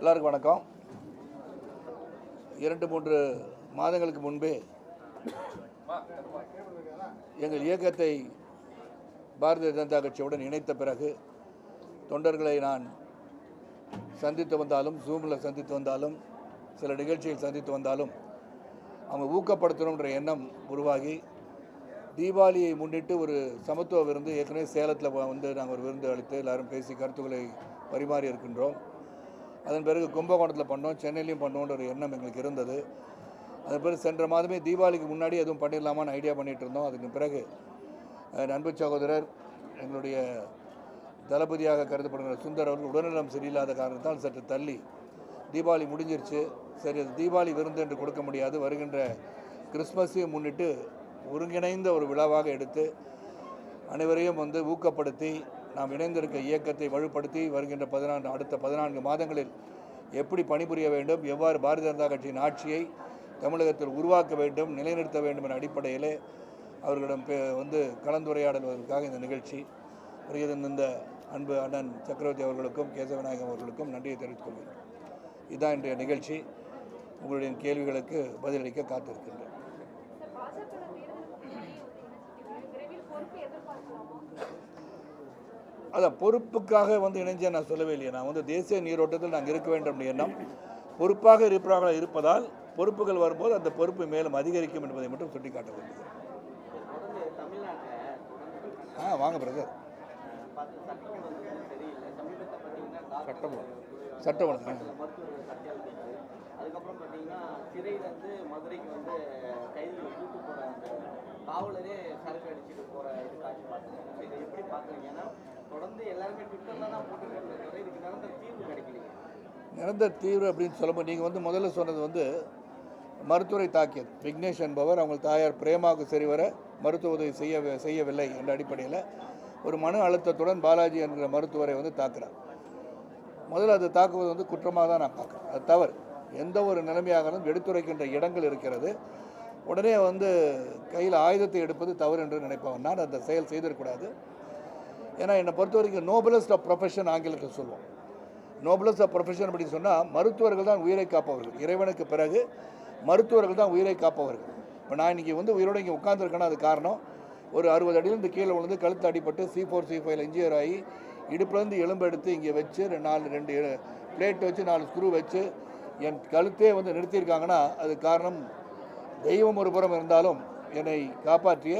எல்லாருக்கும் வணக்கம். இரண்டு மூன்று மாதங்களுக்கு முன்பே எங்கள் இயக்கத்தை பாரதிய ஜனதா கட்சியுடன் இணைத்த பிறகு தொண்டர்களை நான் சந்தித்து வந்தாலும் ஜூமில் சந்தித்து வந்தாலும் சில நிகழ்ச்சியில் சந்தித்து வந்தாலும் அவங்க ஊக்கப்படுத்தணுன்ற எண்ணம் உருவாகி தீபாவளியை முன்னிட்டு ஒரு சமத்துவ விருந்து ஏற்கனவே சேலத்தில் வந்து நாங்கள் ஒரு விருந்து அளித்து எல்லாரும் பேசி கருத்துக்களை பரிமாறி இருக்கின்றோம். அதன் பிறகு கும்பகோணத்தில் பண்ணோம் சென்னையிலையும் பண்ணோன்ற ஒரு எண்ணம் எங்களுக்கு இருந்தது. அதன் பிறகு சென்ற மாதமே தீபாவளிக்கு முன்னாடி எதுவும் பண்ணிடலாமான்னு ஐடியா பண்ணிகிட்டு இருந்தோம். அதுக்கு பிறகு நண்பு சகோதரர் எங்களுடைய தளபதியாக கருதப்படுகிற சுந்தர் அவர்கள் உடல்நலம் சரியில்லாத காரணத்தால் சற்று தள்ளி தீபாவளி முடிஞ்சிருச்சு. சரி அது தீபாவளி விருந்து என்று கொடுக்க முடியாது. வருகின்ற கிறிஸ்மஸையும் முன்னிட்டு ஒருங்கிணைந்த ஒரு விழாவாக எடுத்து அனைவரையும் வந்து ஊக்கப்படுத்தி நாம் இணைந்திருக்க இயக்கத்தை வலுப்படுத்தி வருகின்ற பதினான்கு அடுத்த பதினான்கு மாதங்களில் எப்படி பணிபுரிய வேண்டும் எவ்வாறு பாரதிய ஜனதா கட்சியின் ஆட்சியை தமிழகத்தில் உருவாக்க வேண்டும் நிலைநிறுத்த வேண்டும் என்ற அடிப்படையிலே அவர்களிடம் பே- வந்து கலந்துரையாடல்வதற்காக இந்த நிகழ்ச்சி வருகிறது. இந்த அன்பு அண்ணன் சக்கரவர்த்தி அவர்களுக்கும் கேசவநாயகம் அவர்களுக்கும் நன்றியை தெரிவித்துக் கொள்கிறேன். இதுதான் இன்றைய நிகழ்ச்சி. உங்களுடைய கேள்விகளுக்கு பதிலளிக்க காத்திருக்கின்றேன் சார், பாஜக தேர்தலுக்கு முன்னாடி வந்து இணைஞ்சிருக்கீங்க. விரைவில் பொறுப்பு எதிர்பார்க்கலாமா அதான் பொறுப்புக்காக வந்து இணைஞ்ச நான் சொல்லவே இல்லையே. நான் வந்து தேசிய நீரோட்டத்தில் நாங்கள் இருக்க வேண்டும் என்ற எண்ணம் பொறுப்பாக இருப்பதாக இருப்பதால் பொறுப்புகள் வரும்போது அந்த பொறுப்பு மேலும் அதிகரிக்கும் என்பதை மட்டும் சுட்டிக்காட்ட வேண்டும் ஆ வாங்க பிரதர் சட்டம் சட்டம் ஒழுங்கு. அதுக்கப்புறம் பார்த்தீங்கன்னா சிறையிலேருந்து மதுரைக்கு வந்து கைதிகளை கூட்டு போகிற அந்த காவலரே சரக்கு அடிச்சுட்டு போகிற இது காட்சி பார்த்துருக்கோம் இதை எப்படி பார்க்குறீங்க? ஏன்னா தொடர்ந்து எல்லாருமே ட்விட்டரில் தான் போட்டுருக்காங்க இதுக்கு நிரந்தர தீர்வு கிடைக்கலையே. நிரந்தர தீர்வு அப்படின்னு சொல்லும்போது நீங்கள் வந்து முதல்ல சொன்னது வந்து மருத்துவரை தாக்கியது. விக்னேஷ் என்பவர் அவங்க தாயார் பிரேமாவுக்கு சரிவர மருத்துவ உதவி செய்ய செய்யவில்லை என்ற அடிப்படையில் ஒரு மன அழுத்தத்துடன் பாலாஜி என்கிற மருத்துவரை வந்து தாக்குறார். முதல்ல அது தாக்குவது வந்து குற்றமாக தான் நான் பார்க்குறேன். அது தவறு. எந்த ஒரு நிலைமையாகலும் எடுத்துரைக்கின்ற இடங்கள் இருக்கிறது. உடனே வந்து கையில் ஆயுதத்தை எடுப்பது தவறு என்று நினைப்பவன். நான் அந்த செயல் செய்திடக்கூடாது. ஏன்னா என்னை பொறுத்த வரைக்கும் நோபலஸ்ட் ஆஃப் ப்ரொஃபஷன் ஆங்கிலத்தில் சொல்லுவோம் நோபலஸ்ட் ஆஃப் ப்ரொஃபஷன் அப்படின்னு சொன்னால் மருத்துவர்கள் தான் உயிரை காப்பவர்கள். இறைவனுக்கு பிறகு மருத்துவர்கள் தான் உயிரை காப்பவர்கள். இப்போ நான் இன்றைக்கி வந்து உயிரோடு இங்கே உட்காந்துருக்கேன்னா அது காரணம். ஒரு அறுபது அடியிலேருந்து கீழே விழுந்து கழுத்து அடிபட்டு சி ஃபோர் சி ஃபைவ்ல இன்ஜியர் ஆகி இடுப்புலேருந்து எலும்பு எடுத்து இங்கே வச்சு ரெண்டு நாலு ரெண்டு பிளேட் வச்சு நாலு ஸ்க்ரூ வச்சு என் கழுத்தே வந்து நிறுத்தியிருக்காங்கன்னா அது காரணம் தெய்வம் ஒரு புறம் இருந்தாலும் என்னை காப்பாற்றிய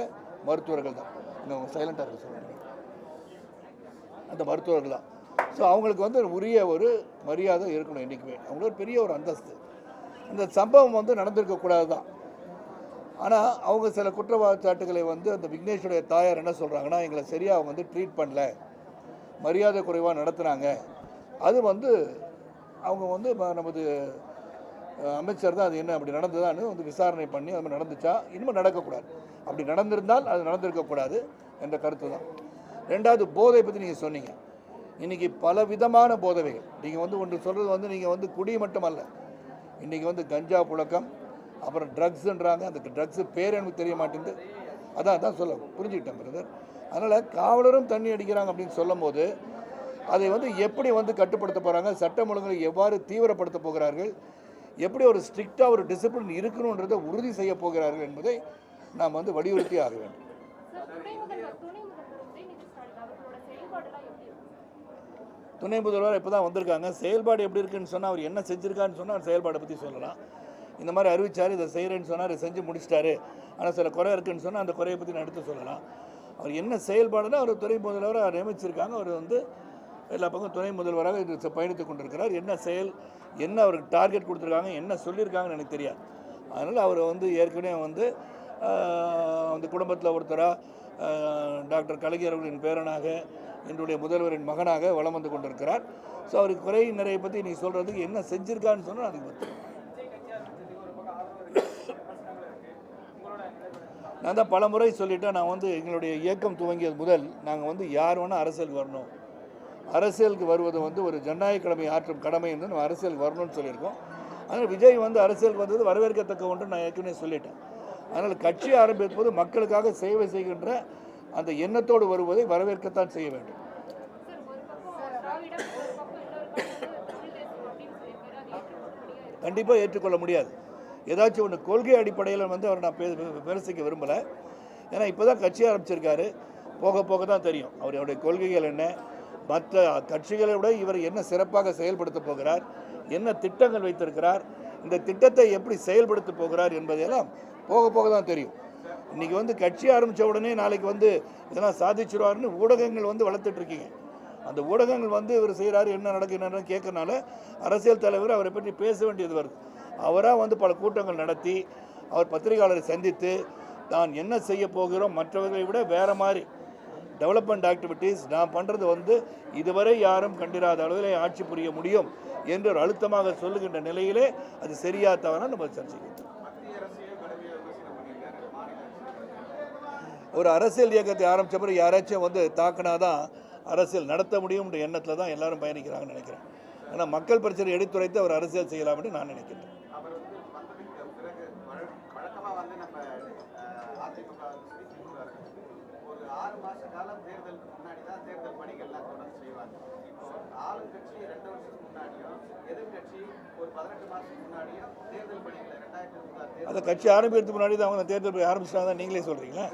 மருத்துவர்கள் தான். இன்னும் சைலண்டாக இருக்க சொல்லுங்கள் அந்த மருத்துவர்கள் தான். ஸோ அவங்களுக்கு வந்து உரிய ஒரு மரியாதை இருக்கணும் என்றைக்குமே அவங்களுக்கு ஒரு பெரிய ஒரு அந்தஸ்து. இந்த சம்பவம் வந்து நடந்திருக்கக்கூடாது தான். ஆனால் அவங்க சில குற்றச்சாட்டுகளை வந்து அந்த விக்னேஷுடைய தாயார் என்ன சொல்கிறாங்கன்னா எங்களை சரியாக அவங்க வந்து ட்ரீட் பண்ணல. மரியாதை குறைவாக நடத்துகிறாங்க அது வந்து அவங்க வந்து நமது அமைச்சர் தான் அது என்ன அப்படி நடந்ததான்னு வந்து விசாரணை பண்ணி அது நடந்துச்சா? இனிமேல் நடக்கக்கூடாது. அப்படி நடந்திருந்தால் அது நடந்திருக்கக்கூடாது என்ற கருத்து தான். ரெண்டாவது போதை பற்றி நீங்கள் சொன்னீங்க. இன்றைக்கி பல விதமான போதவைகள் நீங்கள் வந்து ஒன்று சொல்கிறது வந்து நீங்கள் வந்து குடி மட்டும் அல்ல இன்றைக்கி வந்து கஞ்சா புழக்கம் அப்புறம் ட்ரக்ஸுன்றாங்க அந்த ட்ரக்ஸு பேர் எனக்கு தெரிய மாட்டேங்குது. அதான் அதான் சொல்ல புரிஞ்சுக்கிட்டேன் பிரதர் அதனால் காவலரும் தண்ணி அடிக்கிறாங்க அப்படின்னு சொல்லும்போது அதை வந்து எப்படி வந்து கட்டுப்படுத்த போகிறாங்க சட்டம் ஒழுங்குகளை எவ்வாறு தீவிரப்படுத்த போகிறார்கள் எப்படி ஒரு ஸ்ட்ரிக்டாக ஒரு டிசிப்ளின் இருக்கணுன்றதை உறுதி செய்ய போகிறார்கள் என்பதை நாம் வந்து வலியுறுத்தி ஆக வேண்டும். துணை முதல்வர் இப்போ தான் வந்திருக்காங்க. செயல்பாடு எப்படி இருக்குன்னு சொன்னால் அவர் என்ன செஞ்சுருக்காருன்னு சொன்னால் அவர் செயல்பாடை பற்றி சொல்லலாம். இந்த மாதிரி அறிவிச்சார் இதை செய்கிறேன்னு சொன்னார் இதை செஞ்சு முடிச்சிட்டாரு. ஆனால் சில குறை இருக்குன்னு சொன்னால் அந்த குறையை பற்றி நான் எடுத்து சொல்லலாம். அவர் என்ன செயல்பாடுனா அவர் துணை முதல்வராக நியமிச்சிருக்காங்க. அவர் வந்து எல்லா பக்கம் துணை முதல்வராக இது பயணித்து கொண்டிருக்கிறார். என்ன செயல் என்ன அவருக்கு டார்கெட் கொடுத்துருக்காங்க என்ன சொல்லியிருக்காங்கன்னு எனக்கு தெரியாது. அதனால் அவர் வந்து ஏற்கனவே வந்து அந்த குடும்பத்தில் ஒருத்தராக டாக்டர் கலைஞர் அவர்களின் பேரனாக என்னுடைய முதல்வரின் மகனாக வளம் வந்து கொண்டிருக்கிறார். ஸோ அவருக்கு குறை நிறைய பற்றி நீ சொல்கிறதுக்கு என்ன செஞ்சிருக்கான்னு சொன்னால் அதுக்கு பற்றி நான் தான் பல முறை சொல்லிவிட்டேன் நான் வந்து எங்களுடைய இயக்கம் துவங்கியது முதல் நாங்கள் வந்து யார் வேணால் அரசியலுக்கு வரணும். அரசியலுக்கு வருவது வந்து ஒரு ஜனநாயக கடமை ஆற்றும் கடமை என்று நம்ம அரசியலுக்கு வரணும்னு சொல்லியிருக்கோம். அதனால் விஜய் வந்து அரசியலுக்கு வந்தது வரவேற்கத்தக்க ஒன்று நான் ஏற்கனவே சொல்லிட்டேன். அதனால் கட்சி ஆரம்பிப்பது மக்களுக்காக சேவை செய்கின்ற அந்த எண்ணத்தோடு வருவதை வரவேற்கத்தான் செய்ய வேண்டும். கண்டிப்பாக ஏற்றுக்கொள்ள முடியாது. ஏதாச்சும் ஒன்று கொள்கை அடிப்படையில் வந்து அவர் நான் பே விமர்சிக்க விரும்பலை. ஏன்னா இப்போ தான் கட்சி ஆரம்பிச்சிருக்காரு. போக போக தான் தெரியும். அவருடைய கொள்கைகள் என்ன? மற்ற கட்சிகளை விட இவர் என்ன சிறப்பாக செயல்படுத்த போகிறார்? என்ன திட்டங்கள் வைத்திருக்கிறார்? இந்த திட்டத்தை எப்படி செயல்படுத்த போகிறார் என்பதையெல்லாம் போக போக தான் தெரியும். இன்றைக்கி வந்து கட்சி ஆரம்பித்த உடனே நாளைக்கு வந்து இதெல்லாம் சாதிச்சிருவார்னு ஊடகங்கள் வந்து வளர்த்துட்ருக்கீங்க அந்த ஊடகங்கள் வந்து இவர் செய்கிறாரு என்ன நடக்குது என்னன்னு கேட்கறனால அரசியல் தலைவர் அவரை பற்றி பேச வேண்டியது வருது. அவராக வந்து பல கூட்டங்கள் நடத்தி அவர் பத்திரிகையாளரை சந்தித்து தான் என்ன செய்ய போகிறோம் மற்றவர்களை விட வேறு மாதிரி டெவலப்மெண்ட் ஆக்டிவிட்டீஸ் நான் பண்ணுறது வந்து இதுவரை யாரும் கண்டிராத அளவில் ஆட்சி புரிய முடியும் என்று ஒரு அழுத்தமாக சொல்லுகின்ற நிலையிலே அது சரியா தவறாக நம்ம சர்ச்சைக்கிறோம் ஒரு அரசியல் இயக்கத்தை ஆரம்பித்த பிறகு யாராச்சும் வந்து தாக்கினாதான் அரசியல் நடத்த முடியும்ன்ற எண்ணத்தில் தான் எல்லாரும் பயணிக்கிறாங்கன்னு நினைக்கிறேன். ஆனால் மக்கள் பிரச்சனை எடுத்துரைத்து அவர் அரசியல் செய்யலாம்னு நான் நினைக்கிறேன் அவர் வந்து வந்ததுக்கு பிறகு வழ- வழக்கமா வந்து நம்ம அஹ், அதிமுக வந்து சரி, திமுக இருக்கு. ஒரு ஆறு மாச காலம் தேர்தலுக்கு முன்னாடி தான் தேர்தல் பணிகள்லாம் தொடர்ந்து செய்வாங்க இப்போ ஆளுங்கட்சி ரெண்டு வருஷத்துக்கு முன்னாடியும் எதிர்கட்சி ஒரு பதினெட்டு மாசத்துக்கு முன்னாடியும் தேர்தல் பணிகளை ரெண்டாயிரத்தி இருபத்தாறு தேர்தல் அந்த கட்சி ஆரம்பிக்கிறதுக்கு முன்னாடி தான் அவங்க தேர்தல் போய் ஆரம்பிச்சிட்டாங்க தான் நீங்களே சொல்கிறீங்களா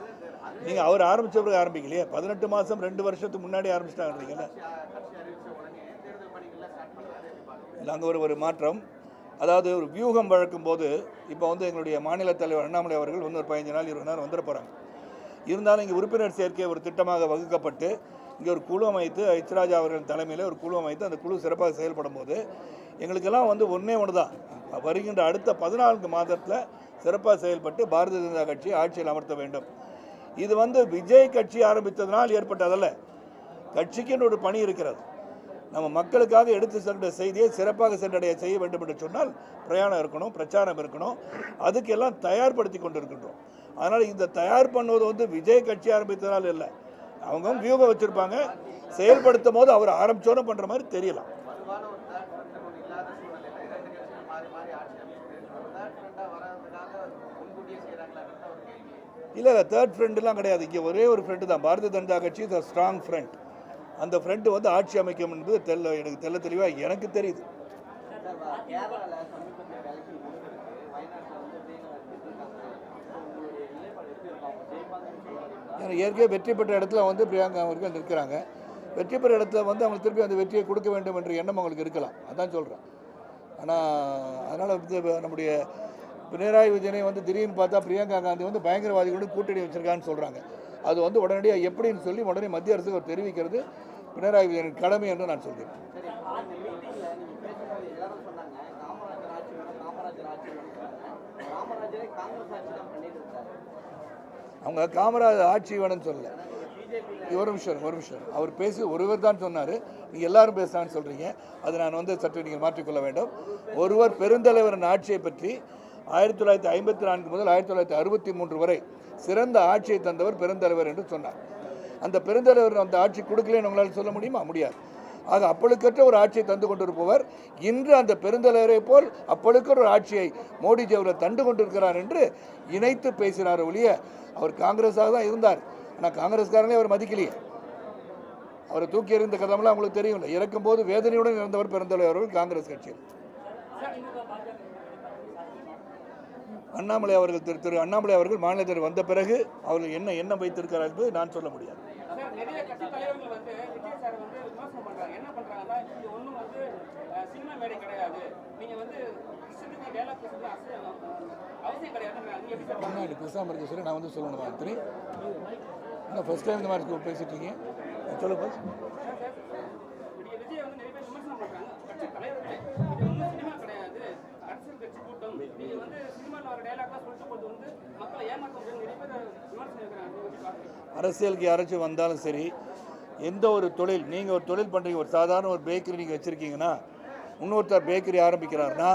நீங்கள் அவர் ஆரம்பித்த பிறகு ஆரம்பிக்கலையே? பதினெட்டு மாதம் ரெண்டு வருஷத்துக்கு முன்னாடி ஆரம்பிச்சிட்டாங்கன்றீங்களா கட்சி நாங்கள் ஒரு ஒரு மாற்றம். அதாவது ஒரு வியூகம் வழக்கும் போது இப்போ வந்து எங்களுடைய மாநில தலைவர் அண்ணாமலை அவர்கள் இன்னொரு பதினஞ்சு நாள் இருபது நாள் வந்துட போகிறாங்க இருந்தாலும் இங்கே உறுப்பினர் சேர்க்கை ஒரு திட்டமாக வகுக்கப்பட்டு இங்கே ஒரு குழு அமைத்து ஐச்சராஜா அவர்கள் தலைமையில் ஒரு குழு அமைத்து அந்த குழு சிறப்பாக செயல்படும் போது எங்களுக்கெல்லாம் வந்து ஒன்றே ஒன்று தான் வருகின்ற அடுத்த பதினான்கு மாதத்தில் சிறப்பாக செயல்பட்டு பாரதிய ஜனதா கட்சி ஆட்சியில் அமர்த்த வேண்டும். இது வந்து விஜய் கட்சி ஆரம்பித்ததனால் ஏற்பட்டதல்ல. கட்சிக்குன்னு ஒரு பணி இருக்கிறது. நம்ம மக்களுக்காக எடுத்து சென்ற செய்தியை சிறப்பாக சென்றடைய செய்ய வேண்டும் என்று சொன்னால் பிரயாணம் இருக்கணும் பிரச்சாரம் இருக்கணும். அதுக்கெல்லாம் தயார்படுத்தி கொண்டிருக்கின்றோம். அதனால் இந்த தயார் பண்ணுவது வந்து விஜய் கட்சி ஆரம்பித்ததால் இல்லை. அவங்க வியூகம் வச்சுருப்பாங்க. செயல்படுத்தும் போது அவர் ஆரம்பித்தோன்னு பண்ணுற மாதிரி தெரியலாம் வலுவான ஒரு தேர்ட் ஃப்ரண்ட் ஒன்று இல்லாத சூழ்நிலையில் ரெண்டு கட்சியும் மாறி மாறி ஆட்சி அமைக்குது ஒரு தேர்ட் ஃப்ரண்டாக வராததுக்காக முன்கூட்டியே செய்கிறாங்களான்ற ஒரு கேள்வி இல்லை இல்லை தேர்ட் ஃப்ரெண்டுலாம் கிடையாது. இங்கே ஒரே ஒரு ஃப்ரெண்டு தான். பாரதிய ஜனதா கட்சி இஸ் ஸ்ட்ராங் ஃப்ரெண்ட் அந்த ஃப்ரெண்டு வந்து ஆட்சி அமைக்கும் என்பது தெல்ல எனக்கு தெல்ல தெளிவாக எனக்கு தெரியுது. வெற்றி ஏற்கனவே வெற்றி பெற்ற இடத்துல வந்து பிரியங்கா அவர்கள் நிற்கிறாங்க. வெற்றி பெற்ற இடத்துல வந்து அவங்க திருப்பி அந்த வெற்றியை கொடுக்க வேண்டும் என்ற எண்ணம் அவங்களுக்கு இருக்கலாம். அதான் சொல்கிறேன் ஆனால் அதனால் வந்து நம்முடைய பினராயி விஜயனை வந்து திடீர்னு பார்த்தா பிரியங்கா காந்தி வந்து பயங்கரவாதிகளோட கூட்டணி வச்சிருக்கான்னு சொல்கிறாங்க அது வந்து உடனடியாக எப்படின்னு சொல்லி உடனே மத்திய அரசுக்கு அவர் தெரிவிக்கிறது பினராயி விஜயனின் கடமை என்று நான் சொல்கிறேன். காமராஜர் ஆட்சி வேணும் அவங்க காமராஜர் ஆட்சி வேணும்னு சொல்லலை. ஒரு நிமிஷம் ஒரு நிமிஷம். அவர் பேசி ஒருவர் தான் சொன்னார். நீங்கள் எல்லாரும் பேசுகிறான்னு சொல்கிறீங்க அதை நான் வந்து சற்று நீங்கள் மாற்றிக்கொள்ள வேண்டும். ஒருவர் பெருந்தலைவரின் ஆட்சியை பற்றி ஆயிரத்தி தொள்ளாயிரத்தி ஐம்பத்தி நான்கு முதல் ஆயிரத்தி தொள்ளாயிரத்தி அறுபத்தி மூன்று வரை சிறந்த ஆட்சியை தந்தவர் பெருந்தலைவர் என்று சொன்னார். அந்த பெருந்தலைவர் அந்த ஆட்சி கொடுக்கலன்னு உங்களால் சொல்ல முடியுமா? முடியாது. ஆக அப்பழுக்கற்ற ஒரு ஆட்சியை தந்து கொண்டிருப்பவர் இன்று அந்த பெருந்தலைவரை போல் அப்பழுக்கிற ஒரு ஆட்சியை மோடிஜி அவர்கள் தண்டு கொண்டிருக்கிறார் என்று இணைத்து பேசினார் ஒழிய அவர் காங்கிரஸாக தான் இருந்தார். ஆனால் காங்கிரஸ்காரனே அவர் மதிக்கலையே. அவரை தூக்கி எறிந்த கதமெல்லாம் அவங்களுக்கு தெரியும் இறக்கும் இறக்கும்போது வேதனையுடன் இருந்தவர் பெருந்தலைவர் அவர்கள் காங்கிரஸ் கட்சியில். அண்ணாமலை அவர்கள் திரு திரு அண்ணாமலை அவர்கள் மாநிலத்தில் வந்த பிறகு அவர்கள் என்ன எண்ணம் வைத்திருக்கிறார் என்பதை நான் சொல்ல முடியாது முன்னாடி பேசாமல் இருக்க சொல்லி நான் வந்து சொல்லணும் ஆந்திரி என்ன ஃபர்ஸ்ட் டைம் இந்த மாதிரி பேசிட்டு இருக்கீங்க சொல்லுங்க கூட்டம் நீங்க வந்து சினிமாவில் வர டேலாக்லாம் சொல்லிட்டு போது வந்து மக்களை ஏமாற்ற முடியும் நிறைய பேர் விமர்சனம் இருக்கிறாங்க அரசியலுக்கு யாராச்சும் வந்தாலும் சரி எந்த ஒரு தொழில் நீங்கள் ஒரு தொழில் பண்ணுறீங்க ஒரு சாதாரண ஒரு பேக்கரி நீங்கள் வச்சுருக்கீங்கன்னா இன்னொருத்தர் பேக்கரி ஆரம்பிக்கிறாருன்னா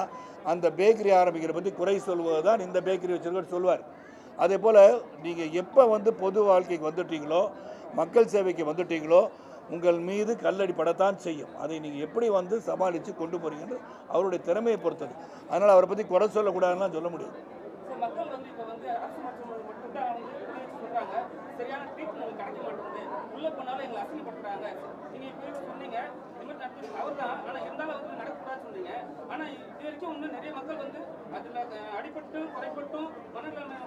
அந்த பேக்கரி ஆரம்பிக்கிற பற்றி குறை சொல்வது தான் இந்த பேக்கரி வச்சிருக்கன்னு சொல்லுவார் அதே போல் நீங்கள் எப்போ வந்து பொது வாழ்க்கைக்கு வந்துட்டீங்களோ மக்கள் சேவைக்கு வந்துட்டீங்களோ உங்கள் மீது கல்லடி படத்தான் செய்யும். அதை நீங்கள் எப்படி வந்து சமாளித்து கொண்டு போகிறீங்கன்னு அவருடைய திறமையை பொறுத்தது. அதனால் அவரை பற்றி குறை சொல்லக்கூடாதுன்னு சொல்ல முடியாது. அடிப்பட்டு தான் குறைப்பட்டும்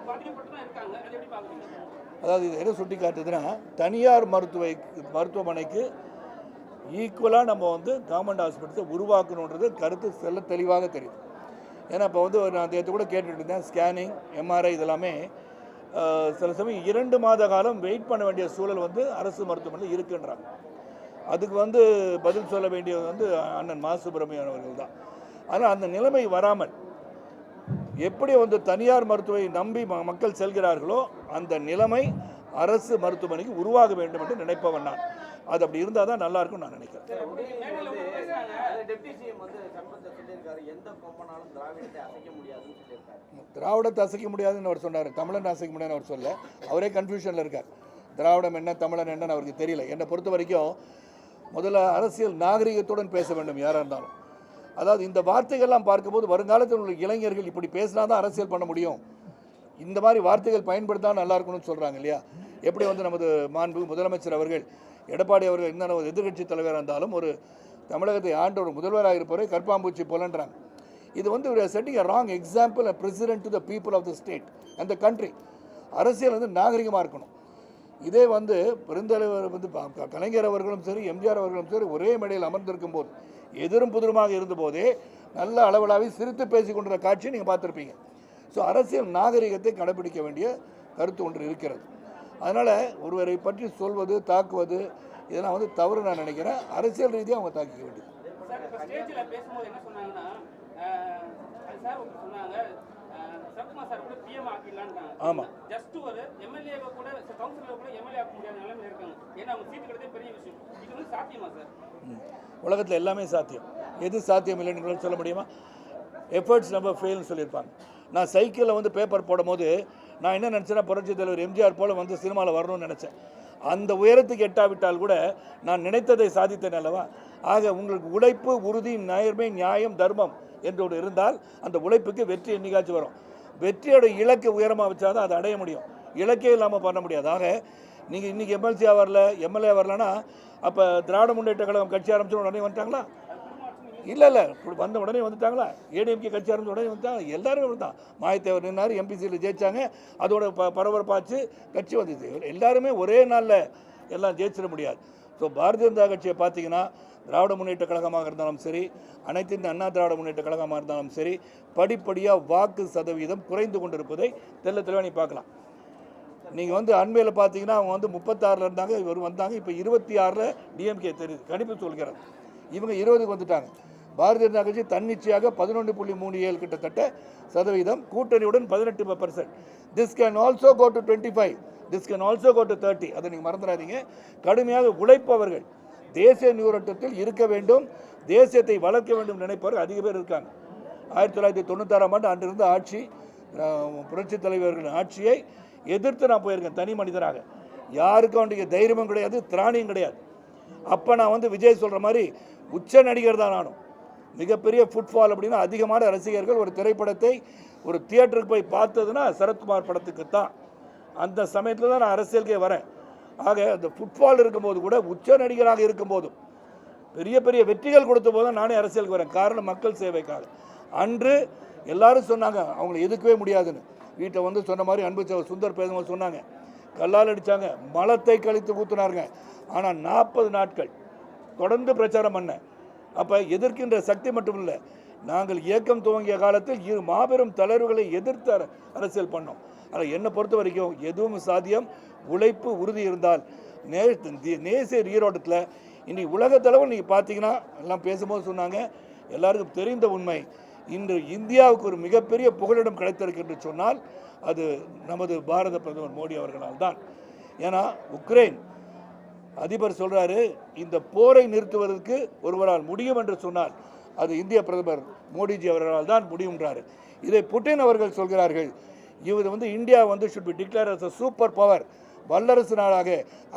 பாதிக்கப்பட்டு இருக்காங்க. அதை எப்படி பாக்குறீங்க? அதாவது இது எதை சுட்டி காட்டுதுன்னா தனியார் மருத்துவ மருத்துவமனைக்கு ஈக்குவலாக நம்ம வந்து கவர்மெண்ட் ஹாஸ்பிட்டல்ஸை உருவாக்கணுன்றது கருத்து செல்ல தெளிவாக தெரியுது. ஏன்னா இப்போ வந்து ஒரு நான் தேர்த்து கூட கேட்டுட்டு இருந்தேன் ஸ்கேனிங் எம்ஆர்ஐ இதெல்லாமே சில சமயம் இரண்டு மாத காலம் வெயிட் பண்ண வேண்டிய சூழல் வந்து அரசு மருத்துவமனையில் இருக்குன்றாங்க. அதுக்கு வந்து பதில் சொல்ல வேண்டியது வந்து அண்ணன் மா. சுப்பிரமணியன் அவர்கள் தான். ஆனால் அந்த நிலைமை வராமல் எப்படி வந்து தனியார் மருத்துவை நம்பி மக்கள் செல்கிறார்களோ அந்த நிலைமை அரசு மருத்துவமனைக்கு உருவாக வேண்டும் என்று நினைப்பவன் நான். அது அப்படி இருந்தால் தான் நல்லா இருக்கும்னு நான் நினைக்கிறேன். திராவிடத்தை அசைக்க முடியாதுன்னு அவர் சொன்னார். தமிழன் அசைக்க முடியாதுன்னு அவர் சொல்ல அவரே கன்ஃபியூஷனில் இருக்கார். திராவிடம் என்ன தமிழன் என்னன்னு அவருக்கு தெரியல. என்னை பொறுத்த வரைக்கும் முதல்ல அரசியல் நாகரிகத்துடன் பேச வேண்டும் யாராக இருந்தாலும். அதாவது இந்த வார்த்தைகள்லாம் பார்க்கும்போது வருங்காலத்தில் உள்ள இளைஞர்கள் இப்படி பேசினா தான் அரசியல் பண்ண முடியும். இந்த மாதிரி வார்த்தைகள் பயன்படுத்தா நல்லா இருக்கணும்னு சொல்கிறாங்க இல்லையா? எப்படி வந்து நமது மாண்பு முதலமைச்சர் அவர்கள் எடப்பாடி அவர்கள் என்ன எதிர்க்கட்சி தலைவராக இருந்தாலும் ஒரு தமிழகத்தை ஆண்ட ஒரு முதல்வராக இருப்பவரை கற்பாம்பூச்சி போலன்றாங்க. இது வந்து setting wrong example a president to the people of the state and the country அரசியல் வந்து நாகரிகமாக இருக்கணும். இதே வந்து பெருந்தலைவர் வந்து கலைஞர் அவர்களும் சரி எம்ஜிஆர் அவர்களும் சரி ஒரே மேடையில் அமர்ந்திருக்கும் போது எதிரும் புதிருமாக இருந்தபோதே நல்ல அளவலாவி சிரித்து பேசிக்கொண்ட கொண்டிருந்த காட்சியை நீங்கள் பார்த்துருப்பீங்க. ஸோ அரசியல் நாகரிகத்தை கடைபிடிக்க வேண்டிய கருத்து ஒன்று இருக்கிறது. அதனால் ஒருவரை பற்றி சொல்வது தாக்குவது இதெல்லாம் வந்து தவறு நான் நினைக்கிறேன். அரசியல் ரீதியாக அவங்க தாக்கிக்க வேண்டியது. சார் இப்போ ஸ்டேஜில் பேசும்போது என்ன சொன்னாங்கன்னா அஹ், அது சார் ஒன்று சொன்னாங்க அஹ், சரத்குமார் சார் கூட பிஎம் ஆக்கிடலான்ட்டாங்க ஆமா. ஜஸ்ட் ஒரு எம்எல்ஏவை கூட கவுன்சிலர் கூட எம்எல்ஏ ஆக்க முடியாத நிலைமையில இருக்காங்க. ஏன்னா அவங்க சீட்டு கிடைத்தே பெரிய விஷயம். இது வந்து சாத்தியமா சார் உலகத்தில் எல்லாமே சாத்தியம். எது சாத்தியம் இல்லைன்னு சொல்ல முடியுமா? எஃபர்ட்ஸ் நம்ம ஃபெயில்னு சொல்லியிருப்பாங்க. நான் சைக்கிளில் வந்து பேப்பர் போடும்போது நான் என்ன நினச்சேன்னா புரட்சி தலைவர் எம்ஜிஆர் போல் வந்து சினிமாவில் வரணும்னு நினச்சேன். அந்த உயரத்துக்கு எட்டாவிட்டால் கூட நான் நினைத்ததை சாதித்தேன் அல்லவா? ஆக உங்களுக்கு உழைப்பு உறுதி நேர்மை நியாயம் தர்மம் என்று ஒன்று இருந்தால் அந்த உழைப்புக்கு வெற்றி என்னைக்காச்சும் வரும். வெற்றியோட இலக்கு உயரமாக வச்சாதான் அதை அடைய முடியும். இலக்கே இல்லாமல் பண்ண முடியாது. ஆக நீங்கள் இன்றைக்கி எம்எல்சியாக வரல எம்எல்ஏ வரலன்னா அப்போ திராவிட முன்னேற்ற கழகம் கட்சி ஆரம்பிச்ச உடனே வந்துட்டாங்களா? இல்லை இல்லை. வந்த உடனே வந்துட்டாங்களா? ஏடிஎம்கே கட்சி ஆரம்பிச்ச உடனே வந்துட்டாங்க எல்லாருமே தான் மாயத்தேவர் நின்னார் எம்பிசியில் ஜெயிச்சாங்க. அதோட ப பரபரப்பாச்சு கட்சி வந்துச்சு. எல்லாருமே ஒரே நாளில் எல்லாம் ஜெயிச்சிட முடியாது. ஸோ பாரதிய ஜனதா கட்சியை பார்த்தீங்கன்னா திராவிட முன்னேற்ற கழகமாக இருந்தாலும் சரி அனைத்து இந்த அண்ணா திராவிட முன்னேற்ற கழகமாக இருந்தாலும் சரி படிப்படியாக வாக்கு சதவீதம் குறைந்து கொண்டிருப்பதை தெல்ல தெளிவாக நீ பார்க்கலாம். நீங்கள் வந்து அண்மையில் பார்த்தீங்கன்னா அவங்க வந்து முப்பத்தாறில் இருந்தாங்க இவர் வந்தாங்க இப்போ இருபத்தி ஆறில் டிஎம்கே தெரியுது. கணிப்பு சொல்கிறார் இவங்க இருபதுக்கு வந்துட்டாங்க. பாரதிய ஜனதா கட்சி தன்னிச்சையாக பதினொன்று புள்ளி மூணு ஏழு கிட்டத்தட்ட சதவீதம் கூட்டணியுடன் பதினெட்டு percent. This can also go to twenty five this can also go to thirty அதை நீங்கள் மறந்துடாதீங்க. கடுமையாக உழைப்பவர்கள் தேசிய நீரோட்டத்தில் இருக்க வேண்டும். தேசியத்தை வளர்க்க வேண்டும் நினைப்பவர்கள் அதிக பேர் இருக்காங்க. ஆயிரத்தி தொள்ளாயிரத்தி தொண்ணூத்தாறாம் ஆண்டு அன்றிருந்த ஆட்சி புரட்சி புரட்சித் தலைவர்களின் ஆட்சியை எதிர்த்து நான் போயிருக்கேன் தனி மனிதராக யாருக்கும் அவனுடைய தைரியமும் கிடையாது திராணியும் கிடையாது. அப்போ நான் வந்து விஜய் சொல்கிற மாதிரி உச்ச நடிகர் தான் நானும். மிகப்பெரிய ஃபுட்பால் அப்படின்னா அதிகமான ரசிகர்கள் ஒரு திரைப்படத்தை ஒரு தியேட்டருக்கு போய் பார்த்ததுன்னா சரத்குமார் படத்துக்கு தான் அந்த சமயத்தில் தான் நான் அரசியலுக்கே வரேன். ஆக அந்த ஃபுட்பால் இருக்கும்போது கூட உச்ச நடிகராக இருக்கும்போதும் பெரிய பெரிய வெற்றிகள் கொடுத்த போதும் நானே அரசியலுக்கு வரேன். காரணம் மக்கள் சேவைக்காக. அன்று எல்லாரும் சொன்னாங்க அவங்கள எதுக்கவே முடியாதுன்னு. வீட்டை வந்து சொன்ன மாதிரி அன்பு சுந்தர் பேசும்போது சொன்னாங்க. கல்லால் அடித்தாங்க மலத்தை கழித்து ஊத்துனாருங்க. ஆனால் நாற்பது நாட்கள் தொடர்ந்து பிரச்சாரம் பண்ணேன். அப்போ எதிர்க்கின்ற சக்தி மட்டும் இல்லை நாங்கள் இயக்கம் துவங்கிய காலத்தில் இரு மாபெரும் தளர்வுகளை எதிர்த்து அரசியல் பண்ணோம். ஆனால் என்னை பொறுத்த வரைக்கும் எதுவும் சாத்தியம். உழைப்பு உறுதி இருந்தால் நே தி- நேசிய ஈரோட்டத்தில் இன்றைக்கி உலகத்தளவில் நீங்கள் பார்த்தீங்கன்னா எல்லாம் பேசும்போது சொன்னாங்க எல்லாருக்கும் தெரிந்த உண்மை இன்று இந்தியாவுக்கு ஒரு மிகப்பெரிய புகலிடம் கிடைத்திருக்கு என்று சொன்னால் அது நமது பாரத பிரதமர் மோடி அவர்களால் தான். ஏன்னா உக்ரைன் அதிபர் சொல்கிறாரு இந்த போரை நிறுத்துவதற்கு ஒருவரால் முடியும் என்று சொன்னால் அது இந்திய பிரதமர் மோடிஜி அவர்களால் தான் முடியும்ன்றாரு. இதை புட்டின் அவர்கள் சொல்கிறார்கள் இவர் வந்து இந்தியா வந்து should be declare as a super power வல்லரசு நாளாக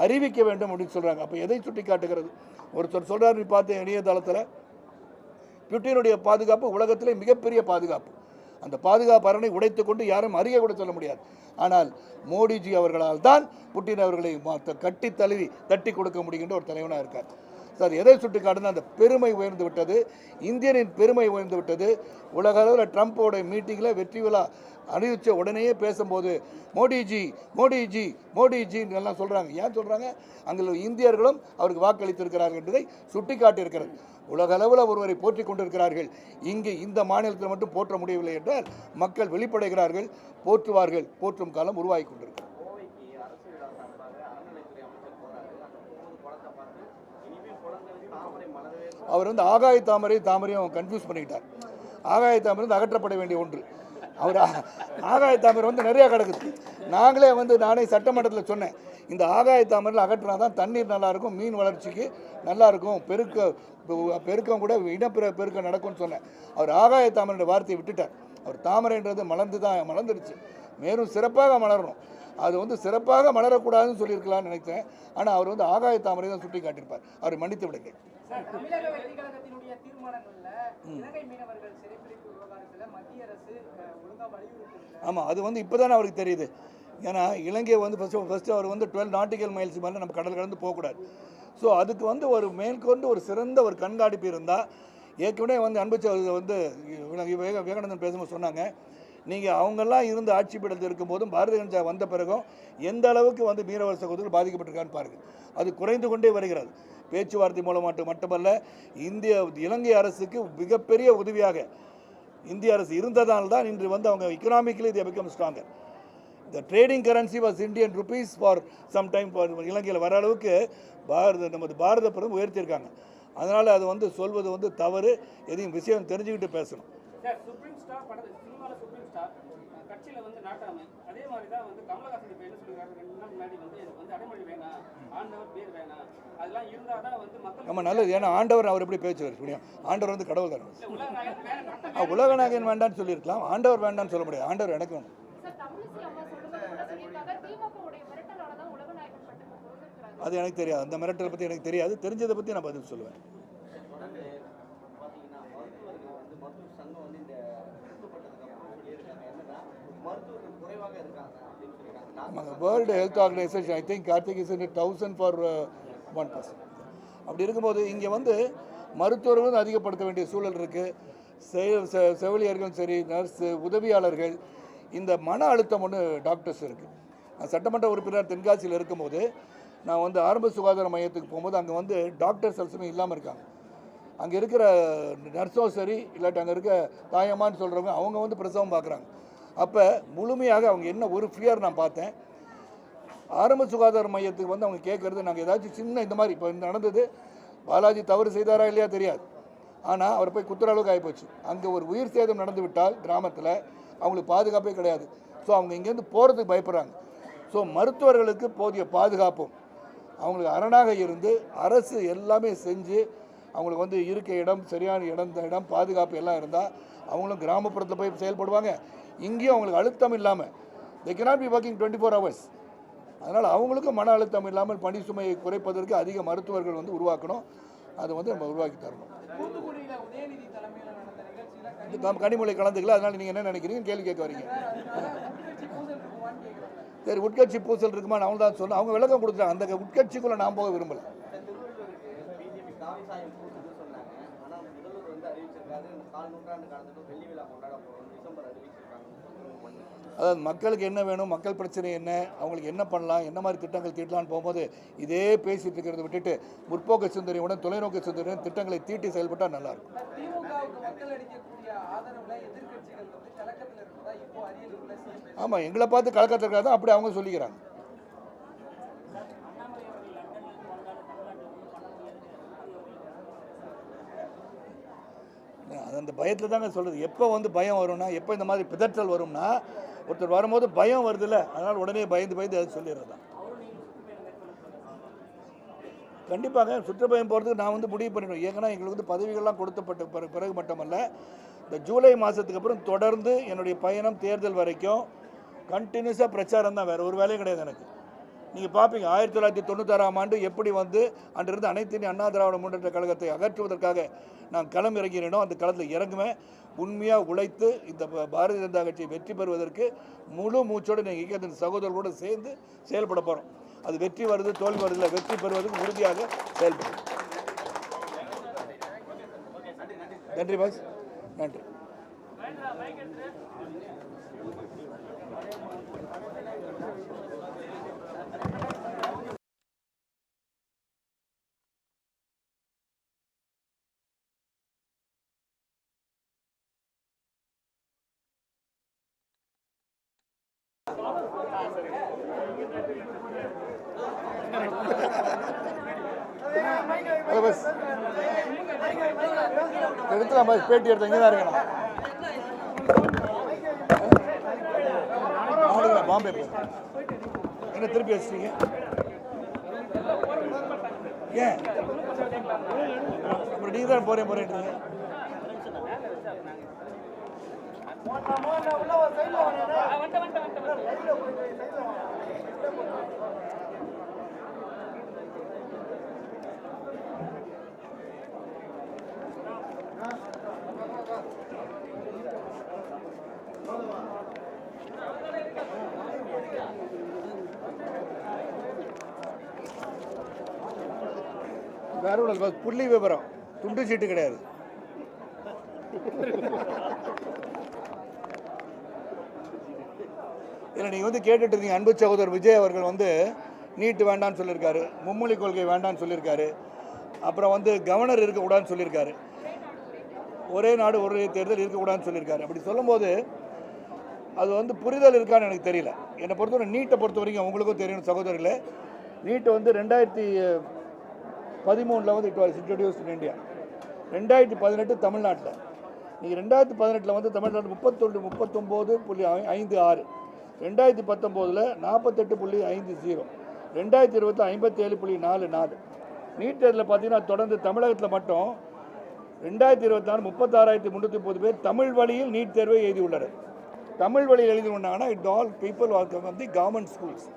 அறிவிக்க வேண்டும் அப்படின்னு சொல்கிறாங்க அப்போ எதை சுட்டி காட்டுகிறது ஒருத்தர் சொல்கிறார் நீ பார்த்த இணையதளத்தில் புட்டினுடைய பாதுகாப்பு உலகத்திலே மிகப்பெரிய பாதுகாப்பு. அந்த பாதுகாப்பு அரணை உடைத்து கொண்டு யாரும் அறிய கூட சொல்ல முடியாது. ஆனால் மோடிஜி அவர்களால் தான் புட்டின் அவர்களை கட்டி தழுவி தட்டி கொடுக்க முடிகின்ற ஒரு தலைவனாக இருக்கார். சார் எதை சுட்டி காட்டுனா அந்த பெருமை உயர்ந்து விட்டது. இந்தியனின் பெருமை உயர்ந்து விட்டது. உலக அளவில் ட்ரம்ப்போட மீட்டிங்கில் வெற்றி விழா அணிவிச்ச உடனேயே பேசும்போது மோடிஜி மோடிஜி மோடிஜின்னு எல்லாம் சொல்கிறாங்க ஏன் சொல்கிறாங்க அங்கே இந்தியர்களும் அவருக்கு வாக்களித்திருக்கிறார்கள் என்பதை சுட்டி காட்டியிருக்கிறது உலக அளவில் ஒருவரை போற்றி கொண்டிருக்கிறார்கள். இங்கு இந்த மாநிலத்தில் மட்டும் போற்ற முடியவில்லை என்றால் மக்கள் வெளிப்படைகிறார்கள் போற்றுவார்கள் போற்றும் காலம் உருவாகி கொண்டிருக்கிறது கோவைக்கு அரசு விழா சார்பாக அறநிலைத்துறை அமைச்சர் போறாரு அந்த ஒன்பது குளத்தை பார்த்து இனிமேல் குளங்கள் தாமரை மலரவே அவர் வந்து ஆகாய தாமரை தாமரையும் கன்ஃபியூஸ் பண்ணிக்கிட்டார். ஆகாய தாமரை வந்து அகற்றப்பட வேண்டிய ஒன்று. அவர் ஆகாய தாமரை வந்து நிறையா கிடக்குது. நாங்களே வந்து நானே சட்டமன்றத்தில் சொன்னேன் இந்த ஆகாய தாமரையில் அகற்றினா தான் தண்ணீர் நல்லாயிருக்கும் மீன் வளர்ச்சிக்கு நல்லாயிருக்கும் பெருக்க பெருக்கம் கூட இனப்பெரு பெருக்கம் நடக்கும்னு சொன்னேன். அவர் ஆகாய தாமரை வார்த்தையை விட்டுட்டார். அவர் தாமரைன்றது மலர்ந்து தான் மலர்ந்துருச்சு. மேலும் சிறப்பாக மலரணும். அது வந்து சிறப்பாக மலரக்கூடாதுன்னு சொல்லியிருக்கலாம்னு நினைத்தேன். ஆனால் அவர் வந்து ஆகாய தாமரை தான் சுட்டி காட்டியிருப்பார் அவர் மன்னித்து விடுங்க தமிழக வெற்றி கழகத்தினுடைய தீர்மானங்கள்ல இலங்கை மீனவர்கள் சிறைப்பிடிப்பு விவகாரத்துல மத்திய அரசு ஒழுங்கா வலியுறுத்தவில்லை ஆமாம் அது வந்து இப்போ தானே அவருக்கு தெரியுது. ஏன்னா இலங்கை வந்து ஃபஸ்ட்டு ஃபஸ்ட்டு அவர் வந்து டுவெல் நாட்டிக்கல் மைல்ஸ் மேலே நம்ம கடல் கடந்து போகக்கூடாது. ஸோ அதுக்கு வந்து ஒரு மேற்கொண்டு ஒரு சிறந்த ஒரு கண்காணிப்பு இருந்தால் ஏற்கனவே வந்து அன்புச்சு வந்து விவேகானந்தன் பேசும்போது சொன்னாங்க நீங்கள் அவங்கெல்லாம் இருந்து ஆட்சி பீடத்தில் இருக்கும்போதும் பாரதிய ஜனதா வந்த பிறகும் எந்த அளவுக்கு வந்து மீனவர் சகோதரர்கள் பாதிக்கப்பட்டிருக்கான்னு பாருங்கள் அது குறைந்து கொண்டே வருகிறது. பேச்சுவார்த்தை மூலமாட்டு மட்டுமல்ல இந்திய இலங்கை அரசுக்கு மிகப்பெரிய உதவியாக இந்திய அரசு இருந்ததால் தான் இன்று வந்து அவங்க economically they become stronger the trading currency was Indian rupees for some time இலங்கையில் வர அளவுக்கு பாரத நமது பாரத பிரதமர் உயர்த்தியிருக்காங்க. அதனால் அது வந்து சொல்வது வந்து தவறு எதையும் விஷயம் தெரிஞ்சுக்கிட்டு பேசணும். ஸ்டார் கட்சியில் வந்து நாட்டாமை. அதே மாதிரி தான் வந்து கமலஹாசன் இப்போ என்ன ரெண்டு நாள் முன்னாடி வந்து எனக்கு வந்து அடைமொழி வேணாம் ஆண்டவர் பேர் வேணாம். அதெல்லாம் இருந்தால் தான் வந்து மக்கள் நம்ம நல்லது. ஏன்னா ஆண்டவர் அவர் எப்படி பேச்சு முடியும் ஆண்டவர் வந்து கடவுள் தானே இல்ல, உலக நாயகன் வேணாம் ஆ, உலக நாயகன் வேண்டாம்னு சொல்லியிருக்கலாம். ஆண்டவர் வேண்டாம்னு சொல்ல முடியாது. ஆண்டவர் எனக்கு வேணும். உலகநாயகன் அது எனக்கு தெரியாது. அந்த மிரட்டலை பற்றி எனக்கு தெரியாது. தெரிஞ்சதை பற்றி நான் பதில் சொல்லுவேன். தொடர்ந்து பார்த்தீங்கன்னா மருத்துவர்கள் வந்து மருத்துவ சங்கம் வந்து இந்த world health organisation I think Karthik is in thousand for one person அப்படி இருக்கும்போது இங்கே வந்து மருத்துவர்களும் அதிகப்படுத்த வேண்டிய சூழல் இருக்குது செவிலியர்களும் சரி நர்ஸு உதவியாளர்கள் இந்த மன அழுத்தம் ஒன்று டாக்டர்ஸ் இருக்குது நான் சட்டமன்ற உறுப்பினர் தென்காசியில் இருக்கும்போது நான் வந்து ஆரம்ப சுகாதார மையத்துக்கு போகும்போது அங்கே வந்து டாக்டர்ஸ் எல்லாமே இல்லாமல் இருக்காங்க. அங்கே இருக்கிற நர்ஸும் சரி இல்லாட்டி அங்கே இருக்க தாயம்மான்னு சொல்கிறவங்க அவங்க வந்து பிரசவம் பார்க்குறாங்க அப்போ முழுமையாக அவங்க என்ன ஒரு ஃபியர் நான் பார்த்தேன். ஆரம்ப சுகாதார மையத்துக்கு வந்து அவங்க கேட்குறது நாங்கள் ஏதாச்சும் சின்ன இந்த மாதிரி இப்போ நடந்தது பாலாஜி தவறு செய்தாரா இல்லையா தெரியாது. ஆனால் அவர் போய் குத்துற அளவுக்கு ஆகிப்போச்சு அங்கே ஒரு உயிர் சேதம் நடந்து விட்டால் கிராமத்தில் அவங்களுக்கு பாதுகாப்பே கிடையாது. ஸோ அவங்க இங்கேருந்து போகிறதுக்கு பயப்படுறாங்க. ஸோ மருத்துவர்களுக்கு போதிய பாதுகாப்பும் அவங்களுக்கு அரணாக இருந்து அரசு எல்லாமே செஞ்சு அவங்களுக்கு வந்து இருக்க இடம் சரியான இடம் இடம் பாதுகாப்பு எல்லாம் இருந்தால் அவங்களும் கிராமப்புறத்தில் போய் செயல்படுவாங்க. இங்கேயும் அவங்களுக்கு அழுத்தம் இல்லாமல் they cannot be working twenty four hours அதனால் அவங்களுக்கும் மன அழுத்தம் இல்லாமல் பணி சுமையை குறைப்பதற்கு அதிக மருத்துவர்கள் வந்து உருவாக்கணும். அதை வந்து நம்ம உருவாக்கி தரணும். தூத்துக்குடியில உதயநிதி தலைமையில நடந்த நிகழ்ச்சியில இது நாம் கனிமொழி கலந்துக்கல அதனால் நீங்கள் என்ன நினைக்கிறீங்கன்னு கேள்வி கேட்க வரீங்க. சரி உட்கட்சி பூசல் இருக்குமான்னு அவங்க தான் சொன்ன அவங்க விளக்கம் கொடுத்துட்டாங்க. அந்த உட்கட்சிக்குள்ளே நான் போக விரும்பலை. இந்த திருவள்ளுவருக்கு பிஜேபி காவி சாயம் பூசுன்னு சொன்னாங்க. ஆனால் முதல்வர் வந்து அறிவிச்சிருக்காரு இந்த கால் நூற்றாண்டு காலத்துக்கு வெள்ளி விழா கொண்டாட போகிறோம் டிசம்பர் அறிவிச்சிருக்காங்க. அதாவது மக்களுக்கு என்ன வேணும் மக்கள் பிரச்சனை என்ன அவங்களுக்கு என்ன பண்ணலாம் என்ன மாதிரி திட்டங்கள் தீட்டலாம்னு போகும்போது இதே பேசிட்டு இருக்கிறத விட்டுட்டு முற்போக்கு சிந்தனையுடன் தொலைநோக்கு சிந்தனையுடன் திட்டங்களை தீட்டி செயல்பட்டால் அரியலூர்ல சிஎம் ஆமாம் எங்களை பார்த்து கலக்கத்தில் இருக்காது அப்படி அவங்க சொல்லிக்கிறாங்க. அது அந்த பயத்தில் தாங்க சொல்கிறது எப்போ வந்து பயம் வரும்னா எப்போ இந்த மாதிரி பிதற்றல் வரும்னா ஒருத்தர் வரும்போது பயம் வருதுல்ல அதனால் உடனே பயந்து பயந்து அது சொல்லிடுறது தான் கண்டிப்பாக சுற்றுப்பயணம் போகிறதுக்கு நான் வந்து முடிவு பண்ணிடுவேன். ஏன்னா எங்களுக்கு வந்து பதவிகள்லாம் கொடுத்தப்பட்ட பிறகு பிறகு மட்டுமல்ல இந்த ஜூலை மாதத்துக்கு அப்புறம் தொடர்ந்து என்னுடைய பயணம் தேர்தல் வரைக்கும் கண்டினியூஸாக பிரச்சாரம் தான். வேறு ஒரு வேலையும் கிடையாது எனக்கு. நீங்கள் பார்ப்பீங்க ஆயிரத்தி தொள்ளாயிரத்தி தொண்ணூத்தாறாம் ஆண்டு எப்படி வந்து அன்றிருந்து அனைத்து அண்ணா திராவிட முன்னேற்ற கழகத்தை அகற்றுவதற்காக நான் களம் இறங்கினோ அந்த களத்தில் இறங்குவேன். உண்மையாக உழைத்து இந்த ப- பாரதிய ஜனதா கட்சியை வெற்றி பெறுவதற்கு முழு மூச்சோடு நீங்கள் இயக்கத்தின் சகோதரர்களோடு சேர்ந்து செயல்பட போகிறோம் அது வெற்றி வருது தோல்வி வருதில்லை வெற்றி பெறுவதற்கு உறுதியாக செயல்படும் நன்றி பாஸ். நன்றி. ஹலோ பஸ் பஸ் பேட்டி எடுத்து இங்கே தான் இருக்கணும். நான் பாம்பே என்ன திருப்பி வச்சிட்டீங்க ஏன்? அப்புறம் நீங்கள் தான் போகிறேன் போகிறேன்றீங்க ஒன்றும் இல்லை புள்ளி விவரம். துண்டு சீட்டு கிடையாது. இல்லை நீங்கள் வந்து கேட்டுட்டு இருந்தீங்க அன்பு சகோதரர் விஜய் அவர்கள் வந்து நீட்டு வேண்டாம்னு சொல்லியிருக்காரு மும்மொழி கொள்கை வேண்டாம்னு சொல்லியிருக்காரு அப்புறம் வந்து கவர்னர் இருக்கக்கூடாதுன்னு சொல்லியிருக்காரு. ஒரே நாடு ஒரே தேர்தல் இருக்கக்கூடாதுன்னு சொல்லியிருக்காரு. அப்படி சொல்லும்போது அது வந்து புரிதல் இருக்கான்னு எனக்கு தெரியல. என்னை பொறுத்தவரை நீட்டை பொறுத்த வரைக்கும் உங்களுக்கும் தெரியும் சகோதரில் நீட்டை வந்து ரெண்டாயிரத்தி பதிமூணில் வந்து it was introduce in India ரெண்டாயிரத்தி பதினெட்டு தமிழ்நாட்டில். நீங்கள் ரெண்டாயிரத்தி பதினெட்டில் வந்து தமிழ்நாட்டில் முப்பத்தொன்று முப்பத்தொம்போது புள்ளி ஐந்து ஆறு. ரெண்டாயிரத்தி பத்தொம்போதில் நாற்பத்தெட்டு புள்ளி ஐந்து ஜீரோ ரெண்டாயிரத்தி இருபத்தி ஐம்பத்தேழு புள்ளி நாலு நாலு. நீட் தேர்தலில் பார்த்தீங்கன்னா தொடர்ந்து தமிழகத்தில் மட்டும் ரெண்டாயிரத்தி இருபத்தி நாலு முப்பத்தாறாயிரத்தி முந்நூற்றி முப்பது பேர் தமிழ் வழியில் நீட் தேர்வை எழுதியுள்ளனர் தமிழ் வழியில் எழுதி கொண்டாங்கன்னா it all people are come the government schools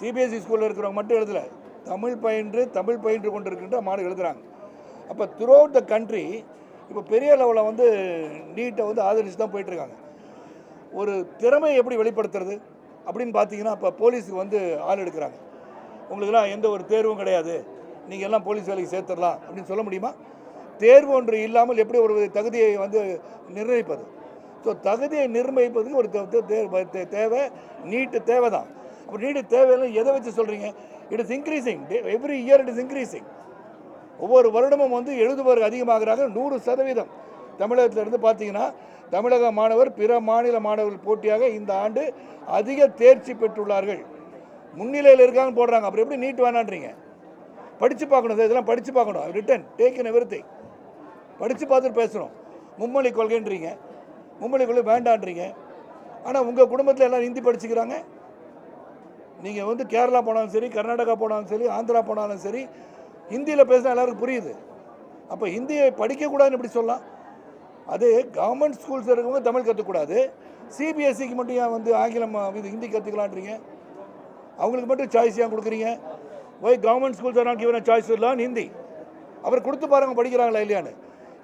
CBSE ஸ்கூலில் இருக்கிறவங்க மட்டும் எழுதலை. தமிழ் பயின்று தமிழ் பயின்று கொண்டிருக்கின்ற மாணவர்கள் எழுதுகிறாங்க அப்போ த்ரூ அவுட் த கண்ட்ரி இப்போ பெரிய லெவலில் வந்து நீட்டை வந்து ஆதரிச்சு தான் போயிட்டுருக்காங்க. ஒரு திறமையை எப்படி வெளிப்படுத்துறது அப்படின்னு பார்த்தீங்கன்னா இப்போ போலீஸுக்கு வந்து ஆள் எடுக்கிறாங்க. உங்களுக்குலாம் எந்த ஒரு தேர்வும் கிடையாது. நீங்கள் எல்லாம் போலீஸ் வேலைக்கு சேர்த்துடலாம் அப்படின்னு சொல்ல முடியுமா? தேர்வு ஒன்று இல்லாமல் எப்படி ஒரு தகுதியை வந்து நிர்ணயிப்பது? ஸோ தகுதியை நிர்ணயிப்பதுக்கு ஒரு தேவை நீட்டு தேவை தான் அப்போ நீட்டு தேவையில்லை எதை வச்சு சொல்கிறீங்க it is increasing every year it is increasing ஒவ்வொரு வருடமும் வந்து எழுதுபவர் அதிகமாகிறாங்க நூறு சதவீதம். தமிழகத்திலிருந்து பார்த்தீங்கன்னா தமிழக மாணவர் பிற மாநில மாணவர்கள் போட்டியாக இந்த ஆண்டு அதிக தேர்ச்சி பெற்றுள்ளார்கள். முன்னிலையில் இருக்காங்கன்னு போடுறாங்க. அப்புறம் எப்படி நீட் வேணான்றீங்க? படித்து பார்க்கணும் சார். இதெல்லாம் படித்து பார்க்கணும். ரிட்டன் டேக் இன் எவ்ரி படித்து பார்த்துட்டு பேசுகிறோம் மும்மொழி கொள்கைன்றீங்க. மும்மொழி கொள்கை வேண்டான்றீங்க. ஆனால் உங்கள் குடும்பத்தில் எல்லாம் ஹிந்தி படிச்சுக்கிறாங்க. நீங்கள் வந்து கேரளா போனாலும் சரி கர்நாடகா போனாலும் சரி ஆந்திரா போனாலும் சரி ஹிந்தியில் பேசினா எல்லாருக்கும் புரியுது. அப்போ ஹிந்தியை படிக்கக்கூடாதுன்னு இப்படி சொல்லலாம்? அது கவர்மெண்ட் ஸ்கூல்ஸ் இருக்கவங்க தமிழ் கற்றுக்கூடாது சிபிஎஸ்சிக்கு மட்டும் ஏன் வந்து ஆங்கிலம் இது ஹிந்தி கற்றுக்கலான்றீங்க அவங்களுக்கு மட்டும் சாய்ஸ் ஏன் கொடுக்குறீங்க? Why government schools are given choice learn Hindi அவர் கொடுத்து பாருங்க படிக்கிறாங்களா இல்லையான்னு.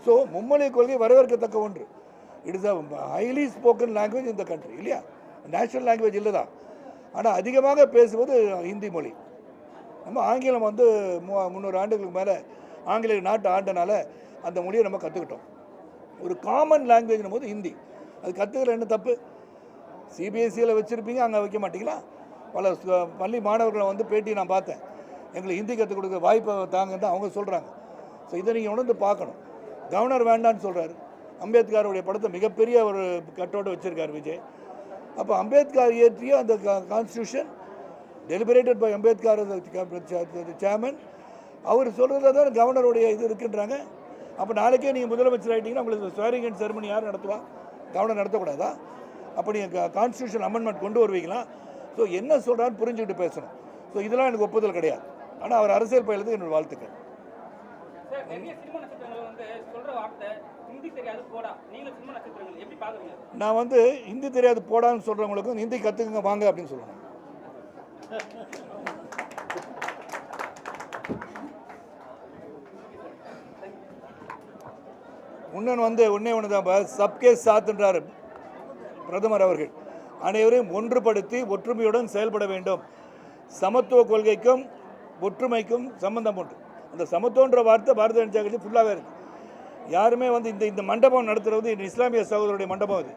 ஸோ மும்மொழி கொள்கை வரவேற்கத்தக்க ஒன்று. It is a highly spoken language இந்த கண்ட்ரி இல்லையா? நேஷனல் லாங்குவேஜ் இல்லை தான் ஆனால் அதிகமாக பேசுவது ஹிந்தி மொழி. நம்ம ஆங்கிலம் வந்து மு- முந்நூறு ஆண்டுகளுக்கு மேலே ஆங்கிலேய நாட்டு ஆண்டனால அந்த மொழியை நம்ம கற்றுக்கிட்டோம் ஒரு காமன் லாங்குவேஜ்னும் போது ஹிந்தி. அது கற்றுக்கிற என்ன தப்பு? சிபிஎஸ்சியில் வச்சுருப்பீங்க அங்கே வைக்க மாட்டிங்களா? பல சு- பள்ளி மாணவர்களை வந்து பேட்டி நான் பார்த்தேன். எங்களுக்கு ஹிந்தி கற்றுக் கொடுக்க வாய்ப்பை தாங்கன்னு தான் அவங்க சொல்கிறாங்க ஸோ இதை நீங்கள் உணர்ந்து பார்க்கணும். கவர்னர் வேண்டான்னு சொல்கிறாரு அம்பேத்கருடைய படத்தை மிகப்பெரிய ஒரு கட்டோட வச்சுருக்கார் விஜய். அப்போ அம்பேத்கர் இயற்றிய அந்த constitution deliberated by Ambedkar chairman அவர் சொல்கிறதுல தான் கவர்னருடைய இது இருக்குன்றாங்க. அப்போ நாளைக்கே நீங்கள் முதலமைச்சர் ஆகிட்டீங்கன்னா உங்களுக்கு ஸ்வேரிங் அண்ட் செரமனி யார் நடத்துவா? கவர்னர் நடத்தக்கூடாதா? அப்போ நீங்கள் கான்ஸ்டியூஷன் அமெண்ட்மெண்ட் கொண்டு வருவீங்களா? ஸோ என்ன சொல்கிறான்னு புரிஞ்சுக்கிட்டு பேசணும். ஸோ இதெல்லாம் எனக்கு ஒப்புதல் கிடையாது. ஆனால் அவர் அரசியல் பயிலுக்கு என்னோடய வாழ்த்துக்கள். ஹிந்தி தெரியாது போடா. நட்சத்திரங்கள். எப்படி பாக்குறீங்க நான் வந்து ஹிந்தி தெரியாது போடான்னு சொல்கிறவங்களுக்கும் ஹிந்தி கற்றுக்குங்க வாங்க அப்படின்னு சொல்லணும் முன்னன் வந்து உன்னே ஒன்று தான் சப்கே சாத்துன்றார் பிரதமர் அவர்கள். அனைவரையும் ஒன்றுபடுத்தி ஒற்றுமையுடன் செயல்பட வேண்டும். சமத்துவ கொள்கைக்கும் ஒற்றுமைக்கும் சம்பந்தம் உண்டு. அந்த சமத்துவன்ற வார்த்தை பாரதிய ஜனதா கட்சி ஃபுல்லாகவே இருக்குது யாருமே வந்து இந்த இந்த மண்டபம் நடத்துறது வந்து இந்த இஸ்லாமிய சகோதரருடைய மண்டபம் அது.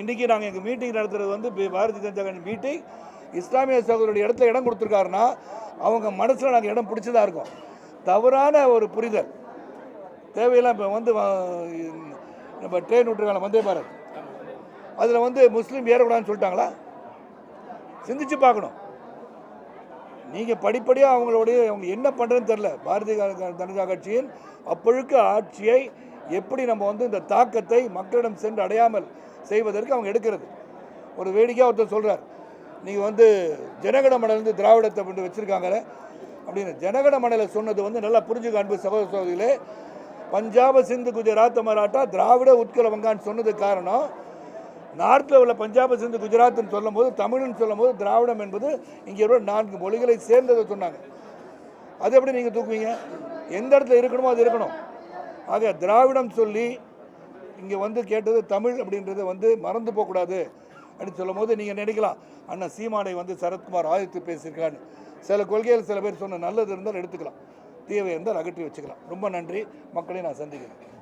இன்றைக்கி நாங்கள் எங்கள் மீட்டிங் நடத்துறது வந்து பாரதிய ஜனதா கட்சி மீட்டிங் இஸ்லாமிய சகோதரருடைய இடத்துல இடம் கொடுத்துருக்காருன்னா அவங்க மனசில் நாங்கள் இடம் பிடிச்சதாக இருக்கோம். தவறான ஒரு புரிதல். தேவையெல்லாம் இப்போ வந்து நம்ம ட்ரெயின் விட்டுருக்காங்க வந்தே பாரத். அதில் வந்து முஸ்லீம் ஏறக்கூடாதுன்னு சொல்லிட்டாங்களா? சிந்திச்சு பார்க்கணும். நீங்கள் படிப்படியாக அவங்களுடைய அவங்க என்ன பண்ணுறதுன்னு தெரில பாரதிய ஜனதா கட்சியின் அப்பொழுக்கு ஆட்சியை எப்படி நம்ம வந்து இந்த தாக்கத்தை மக்களிடம் சென்று அடையாமல் செய்வதற்கு அவங்க எடுக்கிறது. ஒரு வேடிக்கையாக ஒருத்தர் சொல்கிறார் நீங்கள் வந்து ஜனகணமனிலிருந்து திராவிடத்தை கொண்டு வச்சுருக்காங்களே அப்படின்னு. ஜனகணமனையில் சொன்னது வந்து நல்லா புரிஞ்சுக்க அன்பு சகோதர சகோதரிகளே பஞ்சாப சிந்து குஜராத் மராட்டா திராவிட உட்கல வங்கான்னு சொன்னதுக்கு காரணம் நார்த்தில் உள்ள பஞ்சாபை சேர்ந்து குஜராத்னு சொல்லும்போது தமிழ்னு சொல்லும்போது திராவிடம் என்பது இங்கே உள்ள நான்கு மொழிகளை சேர்ந்ததை சொன்னாங்க. அது எப்படி நீங்கள் தூக்குவீங்க? எந்த இடத்துல இருக்கணுமோ அது இருக்கணும். ஆக திராவிடம் சொல்லி இங்கே வந்து கேட்டது தமிழ் அப்படின்றத வந்து மறந்து போகக்கூடாது அப்படின்னு சொல்லும் போது நீங்கள் நினைக்கலாம். அண்ணன் சீமானை வந்து சரத்குமார் ஆதித்து பேசியிருக்கான்னு சில கொள்கைகள் சில பேர் சொன்ன நல்லது இருந்தால் எடுத்துக்கலாம். தீவை இருந்தால் அகற்றி வச்சுக்கலாம். ரொம்ப நன்றி. மக்களை நான் சந்திக்கிறேன்.